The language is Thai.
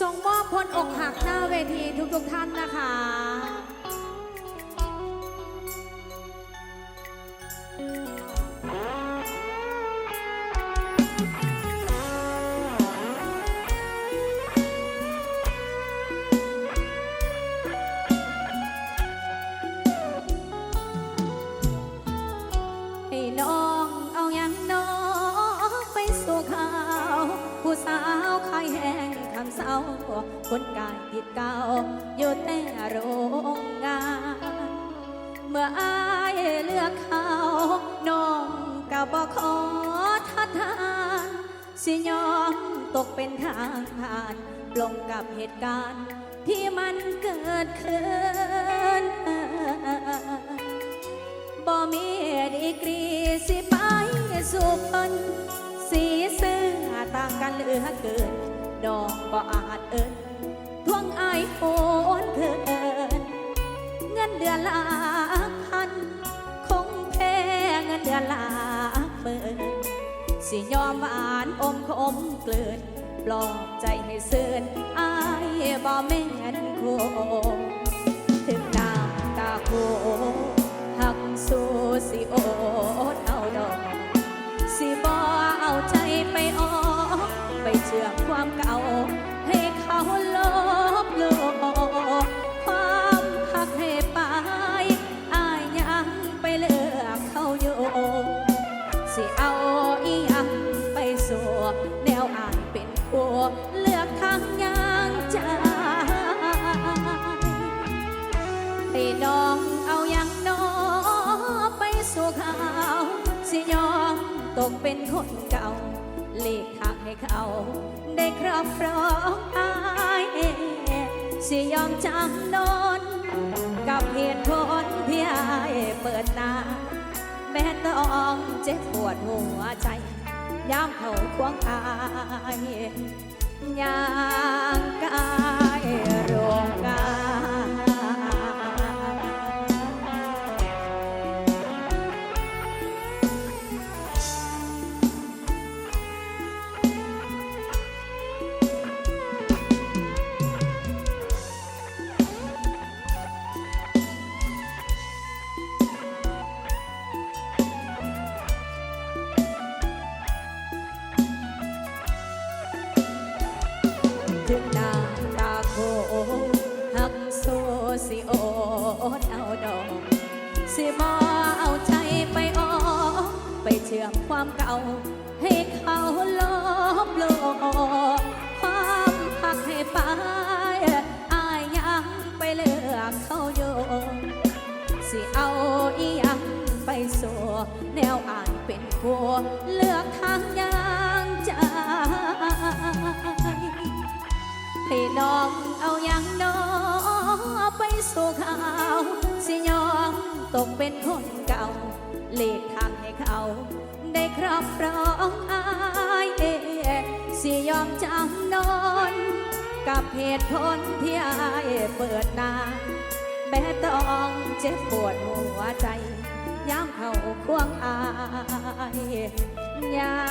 ส่งมอบคนอกหักหน้าเวทีทุกๆท่านนะคะ ห้ำเศร้าคนกายติดเก่าอยู่แต่โรงงาน เมื่ออายเลือกเขาน้องก็บอกขอทัดทานสิยอมตกเป็นทางผ่านปลงกับเหตุการณ์ที่มันเกิดขึ้นบ่มีดีกรีสิไปสู่เพิ่นสีเสื้อต่างกันเหลือเกิน บ่อาจเอินทวงอายโอนเคินเงินเดือนละพัน คงแพ้เงินเดือนละเบินสิยอมหวานอมขมเกลื่อนปลอบใจให้เสื่อนอายบ่แม่นโคถึงน้ำตาโค ให้เขาลบโลกความหักให้ไปอายยังไปเลือกเขาอยู่สิเอาอีหยังไปสู่แนวอายเป็นผัวเลือกทางยางใจให้น้องเอาอย่งน้อไปสู่เขาสิยอมตกเป็นคนเก่า เลีกทางให้เขา ได้ครอบครองอายสิยอมจำนนกับเหตุผลที่อายเปิดหน้าแม้ต้องเจ็บปวดหัวใจ ยามเขาควงอายยา สิบอเอาใจไปออกไปเชื่อมความเก่า ให้เขาลบโลกความหักให้ไปอายยังไปเลือกเขาอยู่สิเอาอียังไปสู่แนวอ่านเป็นผัวเลือกทางยางใจให้น้องเอาอย่างน้อไเป็นคนเก่า เลีกทางให้เขา ได้ครอบครองอายสิยอมจำนนกับเหตุผลที่อายเปิดหน้าแม่ต้องเจ็บปวดหัวใจ ย้ำเขาควงอายย่า